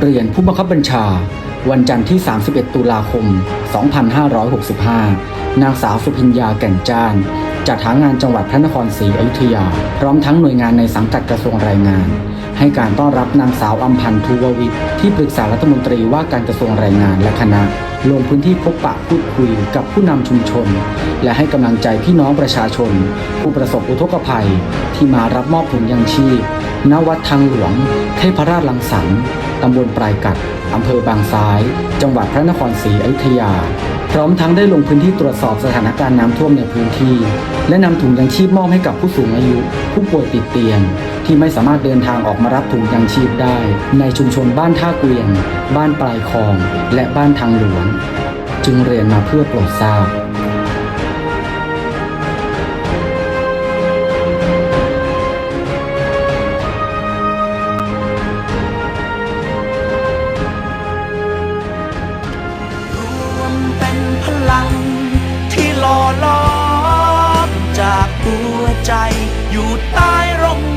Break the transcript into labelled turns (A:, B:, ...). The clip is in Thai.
A: เรียนผู้บังคับบัญชา วันจันทร์ที่ 31 ตุลาคม 2565 นางสาวสุพิญญาแก่นจ้านจัดหางานจังหวัดพระนครศรีอยุธยา พร้อมทั้งหน่วยงานในสังกัดกระทรวงแรงงาน ให้การต้อนรับนางสาวอัมพันธ์ทูววิทย์ที่ปรึกษารัฐมนตรีว่าการกระทรวงแรงงานและคณะ ลงพื้นที่พบปะพูดคุยกับผู้นำชุมชน และให้กำลังใจพี่น้องประชาชน ผู้ประสบอุทกภัย ที่มารับมอบถุงยังชีพณวัดทางหลวงเทพราชลังสรรค์ ตำบลปลายกัดอำเภอบางซ้าย จังหวัดพระนครศรีอยุธยา พร้อมทั้งได้ลงพื้นที่ตรวจสอบสถานการณ์น้ำท่วมในพื้นที่ และนำถุงยังชีพมอบให้กับผู้สูงอายุ ผู้ป่วยติดเตียง ที่ไม่สามารถเดินทางออกมารับถุงยังชีพได้ ในชุมชนบ้านท่าเกวียน บ้านปลายคลอง และบ้านทางหลวง จึงเรียนมาเพื่อโปรดทราบ
B: หัวใจอยู่ใต้ร่ม